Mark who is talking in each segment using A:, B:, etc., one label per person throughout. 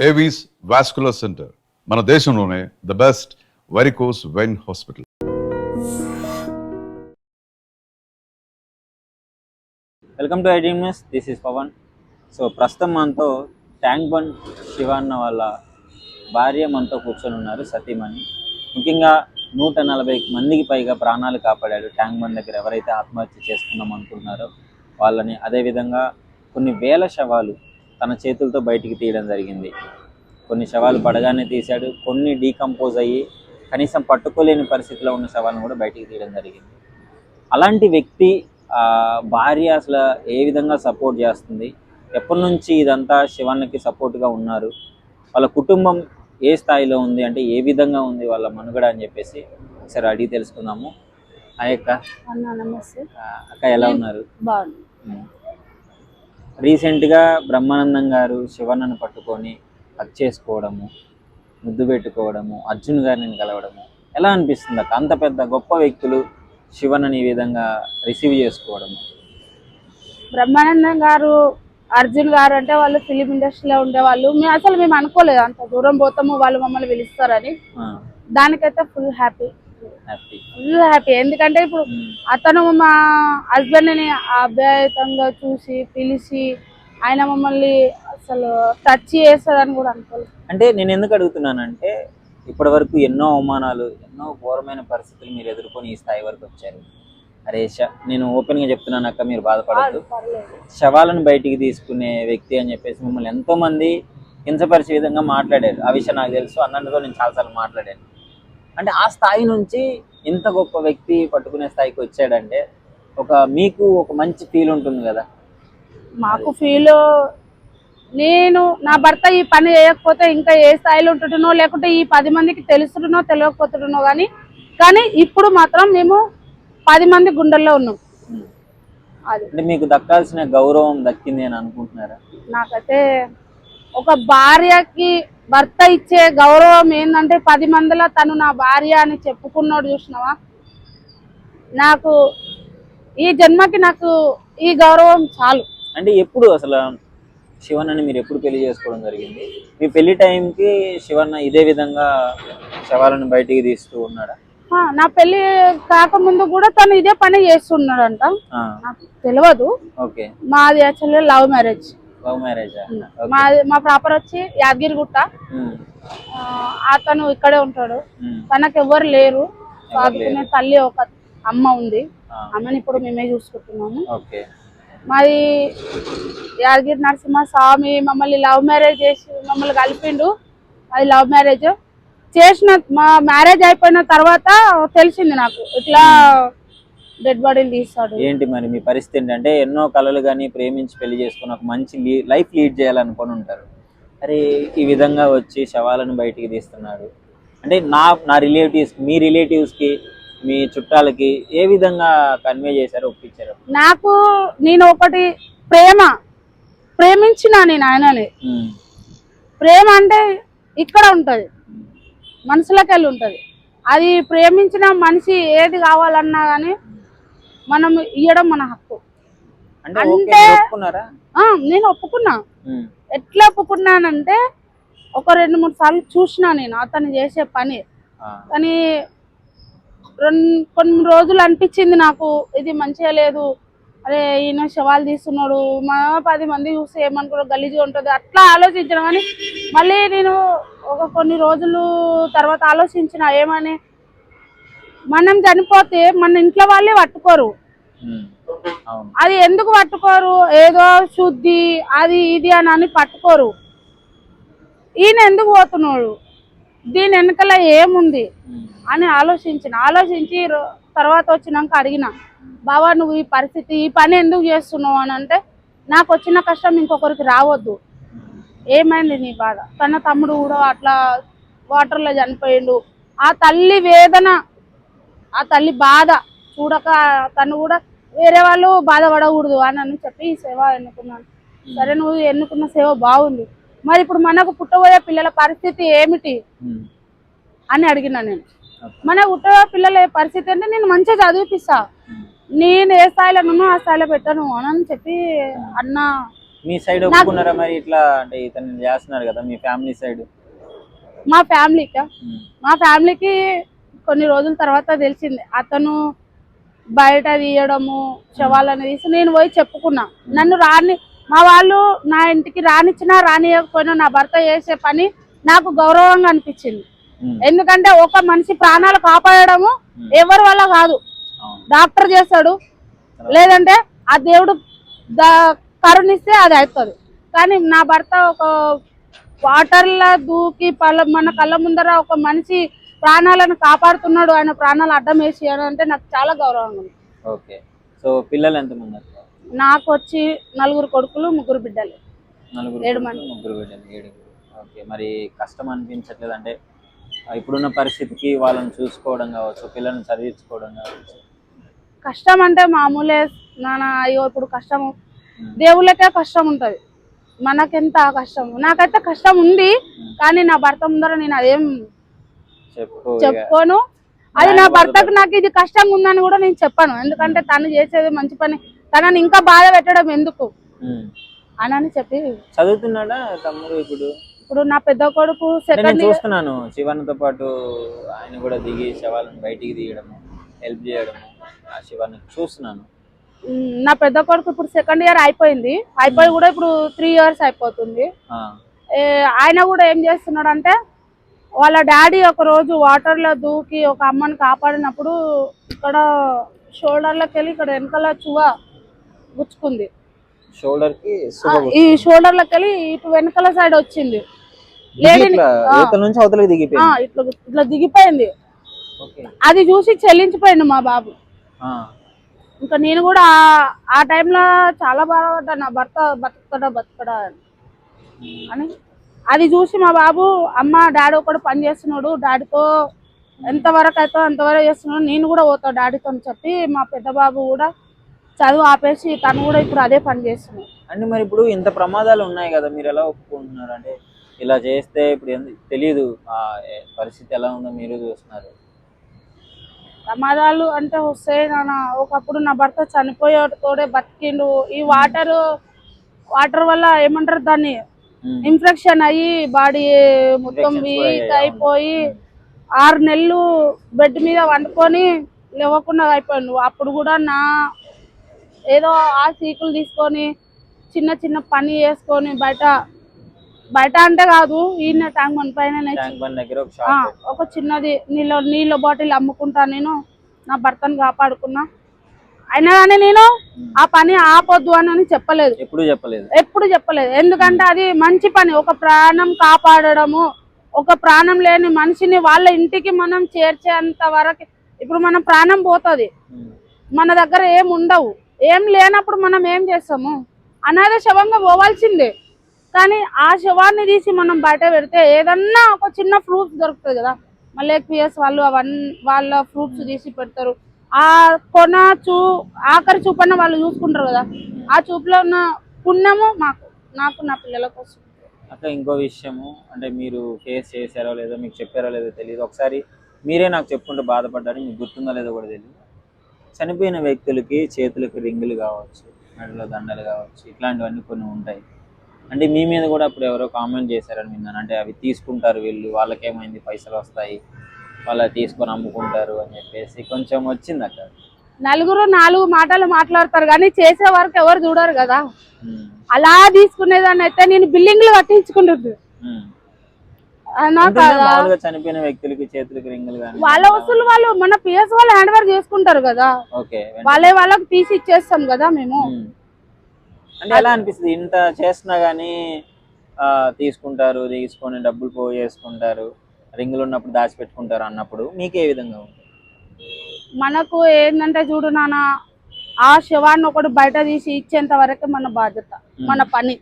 A: Avis vascular centre మన దేశంలోనే the best varicose vein hospital
B: welcome to ID news this is Pawan so ప్రస్తుతం మనతో tank bund Shiva అన్న వాళ్ళ భార్య మనతో కూర్చొని ఉన్నారు సతీమణి ముఖ్యంగా నూట నలభై మందికి పైగా ప్రాణాలు కాపాడాడు ట్యాంక్ బండ్ దగ్గర ఎవరైతే ఆత్మహత్య చేసుకుందాం అనుకుంటున్నారో వాళ్ళని. అదేవిధంగా కొన్ని వేల శవాలు తన చేతులతో బయటికి తీయడం జరిగింది. కొన్ని శవాలు పడగానే తీశాడు. కొన్ని డీకంపోజ్ అయ్యి కనీసం పట్టుకోలేని పరిస్థితిలో ఉన్న శవాలను కూడా బయటికి తీయడం జరిగింది. అలాంటి వ్యక్తి భార్య అసలు ఏ విధంగా సపోర్ట్ చేస్తుంది? ఎప్పటి నుంచి ఇదంతా శివన్నకి సపోర్ట్గా ఉన్నారు? వాళ్ళ కుటుంబం ఏ స్థాయిలో ఉంది? అంటే ఏ విధంగా ఉంది వాళ్ళ మనుగడ అని చెప్పేసి ఒకసారి అడిగి తెలుసుకుందాము. ఆ యొక్క
C: అన్న నమస్తే.
B: అక్క ఎలా ఉన్నారు?
C: బాగుంది
B: రీసెంట్గా బ్రహ్మానందం గారు శివన్నను పట్టుకొని హక్ చేసుకోవడము ముద్దు పెట్టుకోవడము అర్జున్ గారిని కలవడము ఎలా అనిపిస్తుంది అక్క? అంత పెద్ద గొప్ప వ్యక్తులు శివన్నని ఈ విధంగా రిసీవ్ చేసుకోవడము.
C: బ్రహ్మానందం గారు అర్జున్ గారు అంటే వాళ్ళు ఫిలిం ఇండస్ట్రీలో ఉండేవాళ్ళు. మేము అసలు మేము అనుకోలేదు అంత దూరం పోతాము వాళ్ళు మమ్మల్ని పిలుస్తారని. దానికైతే full happy
B: happy
C: full happy ఎందుకంటే ఇప్పుడు అతను మా హస్బెండ్ని అభ్యాయుతంగా చూసి పిలిచి ఆయన మమ్మల్ని అసలు టచ్ చేస్తాడని కూడా అనుకోలేదు.
B: అంటే నేను ఎందుకు అడుగుతున్నానంటే ఇప్పటి వరకు ఎన్నో అవమానాలు ఎన్నో ఘోరమైన పరిస్థితులు మీరు ఎదుర్కొని ఈ స్థాయి వరకు వచ్చారు. అరే నేను ఓపెన్గా చెప్తున్నాను అక్క మీరు బాధపడద్దు.
C: పర్లేదు.
B: శవాలను బయటికి తీసుకునే వ్యక్తి అని చెప్పేసి మిమ్మల్ని ఎంతో మంది కించపరిచే విధంగా మాట్లాడారు. ఆ విషయం నాకు తెలుసు అన్నతో నేను చాలాసార్లు మాట్లాడాను. అంటే ఆ స్థాయి నుంచి ఇంత గొప్ప వ్యక్తి పట్టుకునే స్థాయికి వచ్చాడంటే ఒక మీకు ఒక మంచి ఫీల్ ఉంటుంది కదా?
C: మాకు ఫీల్ నేను నా భర్త ఈ పని చేయకపోతే ఇంకా ఏ స్థాయిలో ఉంటుంటునో లేకుంటే ఈ పది మందికి తెలుసునో తెలియకపోతుంటునో కానీ కానీ ఇప్పుడు మాత్రం మేము పది మంది గుండెల్లో ఉన్నాం. అది.
B: మీకు దక్కాల్సిన గౌరవం దక్కింది అని అనుకుంటున్నారా?
C: నాకైతే ఒక భార్యకి భర్త ఇచ్చే గౌరవం ఏంటంటే పది మందిలో తను నా భార్య అని చెప్పుకున్నాడు చూసినావా? నాకు ఈ జన్మకి నాకు ఈ గౌరవం చాలు.
B: అంటే ఎప్పుడు అసలు శివన్నని మీరు ఎప్పుడు పెళ్ళి చేసుకోవడం జరిగింది? మీ పెళ్ళి టైంకి శివన్న ఇదే విధంగా శవాలను బయటికి తీస్తూ ఉన్నాడా?
C: నా పెళ్ళి కాకముందు కూడా తను ఇదే పని చేస్తున్నాడంట. నాకు తెలియదు.
B: ఓకే.
C: మాది actually love marriage.
B: Love marriage
C: మాది మా ప్రాపర్ వచ్చి యాదగిరిగుట్ట అతను ఇక్కడే ఉంటాడు. తనకు ఎవరు లేరు. తల్లి ఒక అమ్మ ఉంది. ఆమెను ఇప్పుడు మేమే చూసుకుంటున్నాము. మాది యాదగిరి నరసింహ స్వామి మమ్మల్ని లవ్ మ్యారేజ్ చేసి మమ్మల్ని కలిపిండు. అది లవ్ మ్యారేజ్. చేసిన మా మ్యారేజ్ అయిపోయిన తర్వాత తెలిసింది నాకు. ఇట్లా డెడ్ బాడీలు తీస్తాడు.
B: ఏంటి మరి మీ పరిస్థితి ఏంటంటే ఎన్నో కళలు కానీ ప్రేమించి పెళ్ళి చేసుకుని ఒక మంచి లైఫ్ లీడ్ చేయాలనుకొని ఉంటారు. అరే ఈ విధంగా వచ్చి శవాలను బయటికి తీస్తున్నాడు. అంటే నా నా రిలేటివ్స్ మీ రిలేటివ్స్కి మీ చుట్టాలకి ఏ విధంగా కన్వే చేశారో ఒప్పించారు?
C: నాకు నేను ఒకటి ప్రేమ ప్రేమించిన నేను ఆయనని. ప్రేమ అంటే ఇక్కడ ఉంటది మనసులోకి వెళ్ళి ఉంటది. అది ప్రేమించిన మనిషి ఏది కావాలన్నా కానీ మనం ఇవ్వడం మన హక్కు.
B: అంటే
C: నేను ఒప్పుకున్నా. ఎట్లా ఒప్పుకున్నానంటే ఒక రెండు మూడు సార్లు చూసినా నేను అతను చేసే పని. కానీ రెండు కొన్ని రోజులు అనిపించింది నాకు ఇది మంచిగా లేదు. అరే ఈయన శవాలు తీస్తున్నాడు మా పది మంది చూస్తే ఏమనుకో గలీజ్గా ఉంటుంది అట్లా ఆలోచించిన. కానీ మళ్ళీ నేను ఒక కొన్ని రోజులు తర్వాత ఆలోచించిన ఏమని మనం చనిపోతే మన ఇంట్లో వాళ్ళే పట్టుకోరు. అది ఎందుకు పట్టుకోరు? ఏదో శుద్ధి అది ఇది అని అని పట్టుకోరు. ఈయన ఎందుకు పోతున్నాడు? దీని వెనకల ఏముంది? అని ఆలోచించిన. ఆలోచించి తర్వాత వచ్చినాక అడిగిన. బావా నువ్వు ఈ పరిస్థితి ఈ పని ఎందుకు చేస్తున్నావు అని అంటే నాకు వచ్చిన కష్టం ఇంకొకరికి రావద్దు. ఏమైంది నీ బాధ? తన తమ్ముడు కూడా అట్లా వాటర్లో చనిపోయిండు. ఆ తల్లి వేదన ఆ తల్లి బాధ చూడక తను కూడా వేరే వాళ్ళు బాధపడకూడదు అని అని చెప్పి ఈ సేవ ఎన్నుకున్నాను. సరే నువ్వు ఎన్నుకున్న సేవ బాగుంది. మరి ఇప్పుడు మనకు పుట్టబోయే పిల్లల పరిస్థితి ఏమిటి? అని అడిగిన నేను. మన పుట్టబోయే పిల్లల పరిస్థితి అంటే నేను మంచిగా చదివిపిస్తా. నేను ఏ స్థాయిలో ఉన్నానో ఆ స్థాయిలో పెట్టను అని అని చెప్పి అన్న
B: మీ సైడ్ ఒప్పుకున్నారా మరి ఇట్లా అంటే ఇతను చేస్తున్నారు కదా మీ ఫ్యామిలీ సైడ్?
C: మా ఫ్యామిలీకా? మా ఫ్యామిలీకి కొన్ని రోజుల తర్వాత తెలిసింది. అతను బయట తీయడము శవాలను తీసి నేను పోయి చెప్పుకున్నా. నన్ను రాని మా వాళ్ళు నా ఇంటికి రానిచ్చినా రానియకపోయినా నా భర్త చేసే పని నాకు గౌరవంగా అనిపించింది. ఎందుకంటే ఒక మనిషి ప్రాణాలు కాపాడము ఎవరి వల్ల కాదు. డాక్టర్ చేస్తాడు. లేదంటే ఆ దేవుడు కరుణిస్తే అది అవుతుంది కానీ నా భర్త ఒక వాటర్లో దూకి పళ్ళ మన కళ్ళ ముందర ఒక మనిషి ప్రాణాలను కాపాడుతున్నాడు ఆయన ప్రాణాలు అడ్డం వేసి అంటే నాకు చాలా గౌరవంగా ఉంది.
B: ఓకే. సో పిల్లలు ఎంతమంది?
C: నాకు వచ్చి నలుగురు కొడుకులు ముగ్గురు బిడ్డలు.
B: నలుగురు
C: ఏడు
B: కొడుకులు,
C: మంది.
B: ముగ్గురు బిడ్డలు ఏడుగురు ఓకే. మరి కష్టం అనిపించట్లేదు అంటే ఇప్పుడున్న పరిస్థితికి వాళ్ళని చూసుకోవడం కావచ్చు పిల్లల్ని చదివించుకోవడం కావచ్చు.
C: కష్టం అంటే మామూలే నాన్న అయ్యో ఇప్పుడు కష్టము. దేవుళ్ళకే కష్టం ఉంటది. మనకెంత కష్టం? నాకైతే కష్టం ఉంది కానీ నా భర్త ముందర నేను అదేం. చెప్పుకోను. అది నా భర్తకు నాకు ఇది కష్టంగా ఉందని కూడా నేను చెప్పాను. ఎందుకంటే తను చేసేది మంచి పని. తనని ఇంకా బాధ పెట్టడం ఎందుకు. అని అని చెప్పి
B: చదువుతున్నాడా తమ్ముడు ఇప్పుడు?
C: ఇప్పుడు నా పెద్ద కొడుకు సెకండ్
B: చూస్తున్నాను శివన్తో పాటు ఆయన కూడా దిగి శవాలను బయటికి తీయడము హెల్ప్ చేయడము ఆ శివాన్ని చూస్తున్నాను.
C: నా పెద్ద కొడుకు ఇప్పుడు సెకండ్ ఇయర్ అయిపోయింది. అయిపోయి కూడా ఇప్పుడు త్రీ ఇయర్స్ అయిపోతుంది. ఆయన కూడా ఏం చేస్తున్నాడు అంటే వాళ్ళ డాడీ ఒక రోజు వాటర్లో దూకి ఒక అమ్మని కాపాడినప్పుడు ఇక్కడ షోల్డర్లోకి వెళ్ళి ఇక్కడ వెనకాల చువ గుచ్చుకుంది.
B: షోల్డర్కి
C: ఈ షోల్డర్లోకి వెళ్ళి ఇటు వెనకాల సైడ్ వచ్చింది.
B: ఇట్లా నుంచి అవతలకి దిగిపోయింది.
C: ఇట్లా ఇట్లా దిగిపోయింది.
B: ఓకే.
C: అది చూసి చెల్లించిపోయింది మా బాబు. ఇంకా నేను కూడా ఆ- టైంలో చాలా బాధపడ్డా నా భర్త బతుకుతాడా బతుకడా అని. అది చూసి మా బాబు అమ్మ డాడీ ఒకడు పని చేస్తున్నాడు డాడీతో ఎంతవరకు అయితే అంతవరకు చేస్తున్నాడు నేను కూడా పోతా డాడీతో అని చెప్పి మా పెద్ద బాబు కూడా చదువు ఆపేసి తను కూడా ఇప్పుడు అదే పని చేస్తున్నాడు.
B: అంటే మరి ఇప్పుడు ఇంత ప్రమాదాలు ఉన్నాయి కదా మీరు ఎలా ఒప్పుకుంటున్నారు? అంటే ఇలా చేస్తే ఇప్పుడు ఏ- పరిస్థితి ఎలా ఉందో మీరు చూస్తున్నారు.
C: ప్రమాదాలు అంటే వస్తే నాన్న. ఒకప్పుడు నా భర్త చనిపోయేటోడే బతికిండు. ఈ వాటర్ వాటర్ వల్ల ఏమంటారు దాన్ని. ఇన్ఫెక్షన్ అయ్యి బాడీ మొత్తం వీక్ అయిపోయి ఆరు నెలలు బెడ్ మీద వండుకొని లేవకుండా అయిపోయాడు అప్పుడు కూడా నా ఏదో ఆ సీకులు తీసుకొని చిన్న చిన్న పని చేసుకొని బయట బయట అంటే కాదు ఈయన ట్యాంక్ పైన
B: బండ్ షాప్
C: ఒక చిన్నది నీళ్ళ నీళ్ళ బాటిల్ అమ్ముకుంటా నేను నా భర్తను కాపాడుకున్నా. అయినా కానీ నేను ఆ పని ఆపొద్దు అని అని చెప్పలేదు.
B: ఎప్పుడు చెప్పలేదు.
C: ఎప్పుడు చెప్పలేదు. ఎందుకంటే అది మంచి పని. ఒక ప్రాణం కాపాడడము ఒక ప్రాణం లేని మనిషిని వాళ్ళ ఇంటికి మనం చేర్చేంత వరకు ఇప్పుడు మన ప్రాణం పోతుంది. మన దగ్గర ఏం ఉండవు. ఏం లేనప్పుడు మనం ఏం చేస్తాము? అనాథ శవంగా పోవాల్సిందే. కానీ ఆ శవాన్ని తీసి మనం బయట పెడితే ఏదన్నా ఒక చిన్న ఫ్రూట్స్ దొరుకుతుంది కదా. మళ్ళీ పిఎస్ వాళ్ళు అవన్నీ వాళ్ళ ఫ్రూట్స్ తీసి పెడతారు. ఆ కొన చూ ఆఖరి చూపన్న వాళ్ళు చూసుకుంటారు కదా. ఆ చూపులో ఉన్న పుణ్యము మాకు నాకు నా పిల్లల కోసం.
B: అక్క ఇంకో విషయము అంటే మీరు ఫేస్ చేశారో లేదో మీకు చెప్పారో లేదో తెలియదు ఒకసారి మీరే నాకు చెప్పుకుంటూ బాధపడ్డారు మీకు గుర్తుందో లేదో కూడా తెలియదు చనిపోయిన వ్యక్తులకి చేతులకు రింగులు కావచ్చు మెడలో దండలు కావచ్చు ఇట్లాంటివన్నీ కొన్ని ఉంటాయి. అంటే మీ మీద కూడా అప్పుడు ఎవరో కామెంట్ చేశారని విన్నాను. అంటే అవి తీసుకుంటారు వీళ్ళు వాళ్ళకేమైంది పైసలు వస్తాయి వాళ్ళు అవి తీసుకొని అమ్ముకుంటారు అని చెప్పేసి కొంచెం వచ్చింది అక్కడ
C: నలుగురు నాలుగు మాటలు మాట్లాడతారు కానీ చేసే వరకు ఎవరు చూడరు కదా. అలా తీసుకునేదాన్ని అయితే నేను బిల్డింగ్లు కట్టించుకుంటుంది.
B: చనిపోయిన వ్యక్తులకి చేతులకు రింగులు
C: వాళ్ళ వస్తువులు వాళ్ళు మన పిఎస్ వాళ్ళు హ్యాండ్ ఓవర్ చేసుకుంటారు కదా.
B: ఓకే
C: వాళ్ళే వాళ్ళకి తీసి ఇచ్చేస్తాం కదా మేము.
B: అంటే ఎలా అనిపిస్తుంది? ఇంత చేస్తున్నా గానీ తీసుకుంటారు తీసుకొని డబ్బులు పో చేసుకుంటారు రింగులు ఉన్నప్పుడు దాచిపెట్టుకుంటారు అన్నప్పుడు మీకు ఏ విధంగా
C: మనకు ఏంటంటే చూడు నాన్న ఆ శవాన్ని ఒకటి బయట తీసి ఇచ్చేంత వరకే మన బాధ్యత మన పని.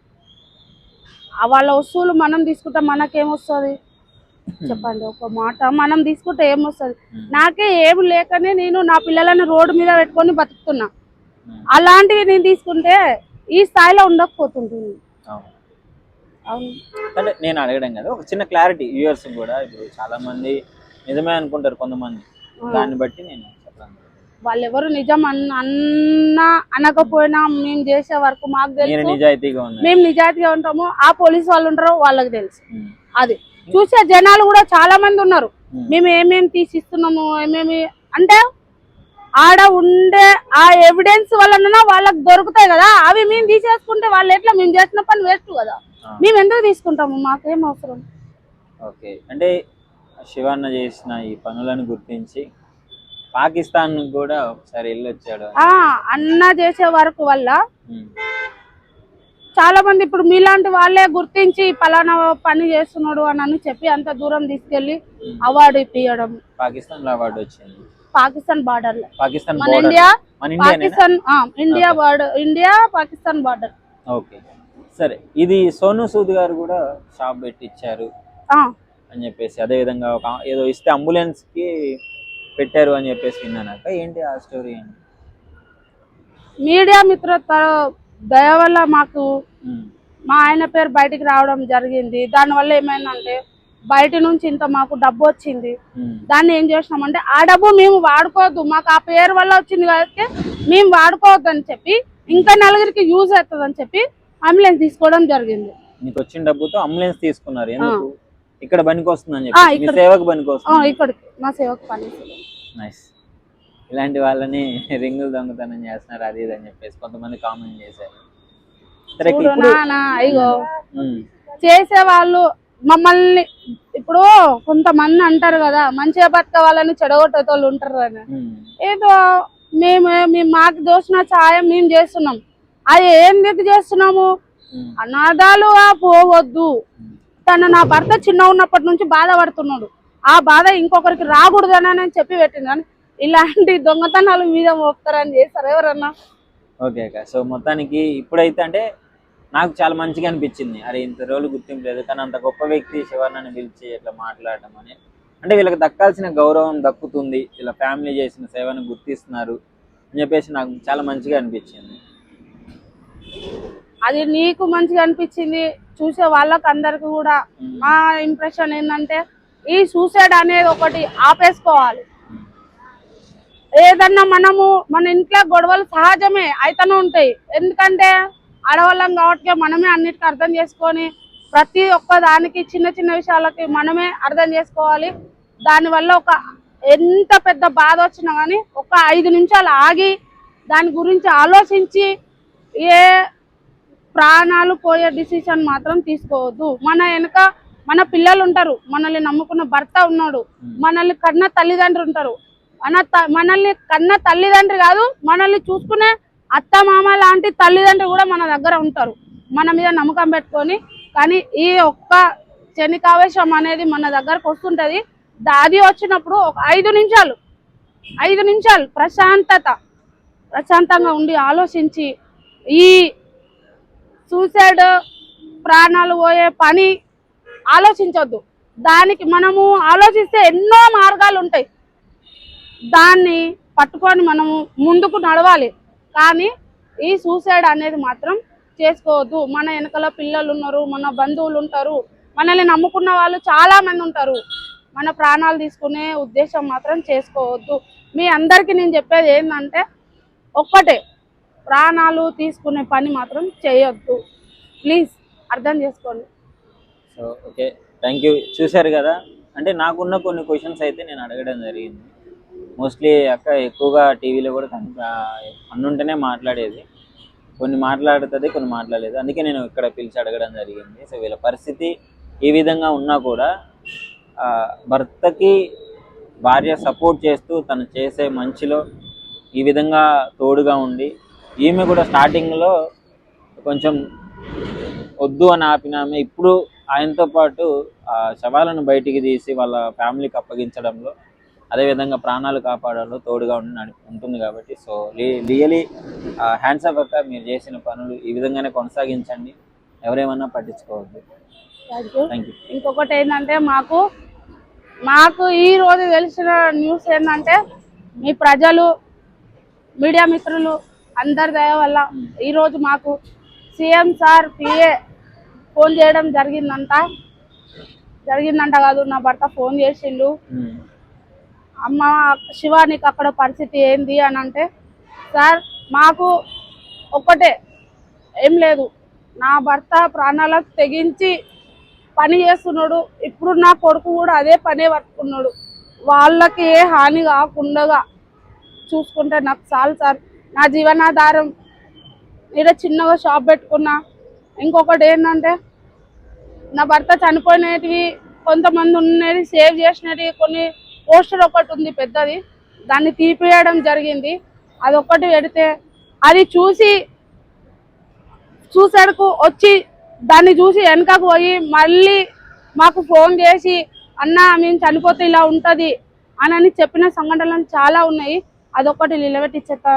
C: ఆ వాళ్ళ వస్తువులు మనం తీసుకుంటే మనకేమొస్తుంది చెప్పండి ఒక మాట. మనం తీసుకుంటే ఏమొస్తుంది నాకే ఏం లేకనే నేను నా పిల్లలను రోడ్డు మీద పెట్టుకొని బతుకుతున్నా. అలాంటివి నేను తీసుకుంటే ఈ స్థాయిలో ఉండకపోతుంటుంది.
B: అవును. అంటే నేను అడగడం కదా ఒక చిన్న క్లారిటీ వ్యూవర్స్ కూడా ఇప్పుడు చాలా మంది నిజమే అనుకుంటారు కొంతమంది. దాన్ని బట్టి నేను చెప్పాను.
C: వాళ్ళెవరు నిజం అన్న అన్నా అనకపోయినా మేము చేసే వరకు మాకు తెలుసు.
B: నిజాయితీగా ఉన్నారు
C: మేము నిజాయితీగా ఉంటాము. ఆ పోలీస్ వాళ్ళు ఉంటారో వాళ్ళకి తెలుసు. అది. చూసే జనాలు కూడా చాలా మంది ఉన్నారు. మేము ఏమేమి తీసిస్తున్నాము ఏమేమి అంటే ఆడ ఉండే ఆ ఎవిడెన్స్ వలన వాళ్ళకి దొరుకుతాయి కదా. అవి మేము తీసేసుకుంటే వాళ్ళు ఎట్లా? మేము చేసిన పని వేస్ట్ కదా. మేము ఎందుకు తీసుకుంటాము మాకేం అవసరం.
B: ఓకే. అంటే శివన్న చేసిన ఈ పనులను గుర్తించి పాకిస్తాన్ కూడా ఒకసారి వెళ్ళొచ్చాడు.
C: అన్న చేసే వరకు వల్ల. చాలా మంది ఇప్పుడు మీలాంటి వాళ్ళే గుర్తించి పలానా పని చేస్తున్నాడు అని అని చెప్పి అంత దూరం తీసుకెళ్ళి అవార్డు ఇప్పియడం.
B: పాకిస్తాన్లో అవార్డు వచ్చింది.
C: పాకిస్తాన్ బార్డర్లో
B: పాకిస్తాన్
C: మన. India Pakistan India border India Pakistan border.
B: Okay. సరే ఇది సోను సూద్ గారు కూడా షాప్ పెట్టి ఇచ్చారు అని చెప్పేసి అదే విధంగా ఒక ఏదో ఇస్తే అంబులెన్స్కి పెట్టారు అని చెప్పేసి విన్నానక్క. ఏంటి ఆ స్టోరీ ఏంటి?
C: మీడియా మిత్రత్వ దయ వల్ల మాకు. మా ఆయన పేరు బయటికి రావడం జరిగింది. దానివల్ల ఏమైందంటే బయట నుంచి ఇంత మాకు డబ్బు వచ్చింది. దాన్ని ఏం చేసినామంటే ఆ డబ్బు మేము వాడుకోవద్దు. మాకు ఆ పేరు వల్ల వచ్చింది కాబట్టి మేము వాడుకోవద్దు అని చెప్పి ఇంకా నలుగురికి యూజ్ అవుతుంది అని చెప్పి అంబులెన్స్ తీసుకోవడం జరిగింది.
B: మీకు వచ్చిన డబ్బుతో అంబులెన్స్ తీసుకున్నారు. ఎందుకు? ఇక్కడ పనికి వస్తుందని చెప్పి మీ సేవకు పనికి
C: ఆ,
B: వస్తుంది
C: ఇక్కడికి. మా సేవకు పని
B: నైస్ ఇలాంటి వాళ్ళని రింగులు దొంగతనం చేస్తున్నారు అది ఇది అని చెప్పేసి కొంతమంది కామెంట్ చేశారు.
C: అయ్యో. చేసే వాళ్ళు మమ్మల్ని ఇప్పుడు కొంతమంది అంటారు కదా మంచిగా బతక వాళ్ళని చెడగొట్టేటోళ్ళు ఉంటారు అని. ఏదో మేము మాకు దోచిన సాయం మేము చేస్తున్నాం. అది ఎందుకు చేస్తున్నాము?
B: ఉమ్,
C: అనాథాలుగా పోవద్దు తను నా భర్త చిన్న ఉన్నప్పటి నుంచి బాధపడుతున్నాడు. ఆ బాధ ఇంకొకరికి రాకూడదని చెప్పి పెట్టింది. కానీ ఇలాంటి దొంగతనాలు మీద మోపుతారని చేస్తారు ఎవరన్నా?
B: ఓకే అక్క. సో మొత్తానికి ఇప్పుడైతే అంటే నాకు చాలా మంచిగా అనిపించింది. అరే ఇంత రోజులు గుర్తింపు లేదు. కానీ అంత గొప్ప వ్యక్తి శివర్ణని పిలిచి ఇట్లా మాట్లాడటం అని. అంటే వీళ్ళకి దక్కాల్సిన గౌరవం దక్కుతుంది. ఇలా ఫ్యామిలీ చేసిన సేవను గుర్తిస్తున్నారు అని చెప్పేసి నాకు చాలా మంచిగా అనిపించింది.
C: అది నీకు మంచిగా అనిపించింది చూసే వాళ్ళకి అందరికి కూడా మా ఇంప్రెషన్ ఏంటంటే ఈ సూసైడ్ అనేది ఒకటి ఆపేసుకోవాలి. ఏదన్నా మనము మన ఇంట్లో గొడవలు సహజమే అయితేనే ఉంటాయి. ఎందుకంటే ఆడవాళ్ళం కాబట్టి మనమే అన్నిటికీ అర్థం చేసుకొని ప్రతి ఒక్క దానికి చిన్న చిన్న విషయాలకి మనమే అర్థం చేసుకోవాలి. దానివల్ల ఒక ఎంత పెద్ద బాధ వచ్చినా కానీ ఒక ఐదు నిమిషాలు ఆగి దాని గురించి ఆలోచించి ఏ ప్రాణాలు పోయే డిసిషన్ మాత్రం తీసుకోవద్దు. మన వెనుక మన పిల్లలు ఉంటారు. మనల్ని నమ్ముకున్న భర్త ఉన్నాడు. మనల్ని కన్న తల్లిదండ్రులు ఉంటారు. మన త- మనల్ని కన్న తల్లిదండ్రి కాదు మనల్ని చూసుకునే అత్త మామ లాంటి తల్లిదండ్రులు కూడా మన దగ్గర ఉంటారు. మన మీద నమ్మకం పెట్టుకొని కానీ ఈ ఒక్క శనికావేశం అనేది మన దగ్గరకు వస్తుంటది. దాది వచ్చినప్పుడు ఒక ఐదు నిమిషాలు ఐదు నిమిషాలు ప్రశాంతత ప్రశాంతంగా ఉండి ఆలోచించి ఈ సూసైడ్ ప్రాణాలు పోయే పని ఆలోచించొద్దు. దానికి మనము ఆలోచిస్తే ఎన్నో మార్గాలు ఉంటాయి. దాన్ని పట్టుకొని మనము ముందుకు నడవాలి. కానీ ఈ సూసైడ్ అనేది మాత్రం చేసుకోవద్దు. మన వెనకాల పిల్లలు ఉన్నారు మన బంధువులు ఉంటారు. మనల్ని నమ్ముకున్న వాళ్ళు చాలా మంది ఉంటారు. మన ప్రాణాలు తీసుకునే ఉద్దేశం మాత్రం చేసుకోవద్దు. మీ అందరికీ నేను చెప్పేది ఏంటంటే ఒక్కటే. ప్రాణాలు తీసుకునే పని మాత్రం చేయొద్దు. ప్లీజ్ అర్థం చేసుకోండి.
B: So okay. థ్యాంక్ యూ చూశారు కదా? అంటే నాకున్న కొన్ని క్వశ్చన్స్ అయితే నేను అడగడం జరిగింది. మోస్ట్లీ అక్క ఎక్కువగా టీవీలో కూడా తను అన్నుంటేనే మాట్లాడేది. కొన్ని మాట్లాడుతుంది కొన్ని మాట్లాడలేదు. అందుకే నేను ఇక్కడ పిలిచి అడగడం జరిగింది. సో వీళ్ళ పరిస్థితి ఈ విధంగా ఉన్నా కూడా భర్తకి భార్య సపోర్ట్ చేస్తూ తను చేసే మంచిలో ఈ విధంగా తోడుగా ఉండి ఈమె కూడా స్టార్టింగ్లో కొంచెం వద్దు అని ఆపినామె ఇప్పుడు ఆయనతో పాటు ఆ శవాలను బయటికి తీసి వాళ్ళ ఫ్యామిలీకి అప్పగించడంలో అదేవిధంగా ప్రాణాలు కాపాడంలో తోడుగా ఉండి ఉంటుంది కాబట్టి సో రియలీ హ్యాండ్స్ అప్ అక్క మీరు చేసిన పనులు ఈ విధంగానే కొనసాగించండి. ఎవరేమన్నా పట్టించుకోవద్దు.
C: ఇంకొకటి ఏంటంటే మాకు మాకు ఈ రోజు తెలిసిన న్యూస్ ఏంటంటే మీ ప్రజలు మీడియా మిత్రులు అందరి దయ వల్ల ఈ రోజు మాకు సీఎం సార్ పిఏ ఫోన్ చేయడం జరిగిందంట. జరిగిందంట కాదు నా భర్త ఫోన్ చేసిండు. అమ్మ శివానికి అక్కడ పరిస్థితి ఏంది అని అంటే సార్ మాకు ఒక్కటే ఏం లేదు. నా భర్త ప్రాణాలకు తెగించి పని చేస్తున్నాడు. ఇప్పుడు నా కొడుకు కూడా అదే పనే పట్టుకున్నాడు. వాళ్ళకి ఏ హాని కాకుండా చూసుకుంటే నాకు చాలు సార్. నా జీవనాధారం. ఇక్కడ చిన్నగా షాప్ పెట్టుకున్నా. ఇంకొకటి ఏంటంటే నా భర్త చనిపోయినవి కొంతమంది ఉన్నవి సేవ్ చేసినవి కొన్ని పోస్టర్ ఒకటి ఉంది పెద్దది. దాన్ని తీపివేయడం జరిగింది. అది పెడితే అది చూసి సూసైడ్కు వచ్చి దాన్ని చూసి వెనకకు పోయి మళ్ళీ మాకు ఫోన్ చేసి అన్న మేము చనిపోతే ఇలా ఉంటుంది అని చెప్పిన సంఘటనలు చాలా ఉన్నాయి. అదొకటి చెత్త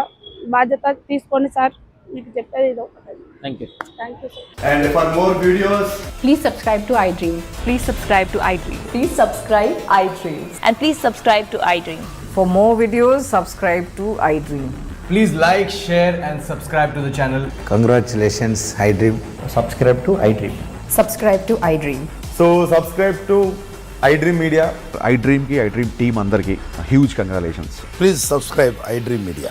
C: బాధ్యత తీసుకోండి సార్ మీకు చెప్పేది ఇది ఒకటి
B: thank you
C: thank you sir
D: And for more videos,
E: Please subscribe to iDream.
F: Please subscribe to iDream.
E: Please subscribe iDreams.
F: And please subscribe to iDream.
E: For more videos, subscribe to iDream.
D: please like, share, and subscribe to the channel.
G: Congratulations, iDream.
D: Subscribe to iDream.
E: Subscribe to iDream.
D: So, subscribe to iDream Media.
H: I డ్రీమ్కి I dream team అందరికీ huge congratulations
G: Please subscribe iDream Media.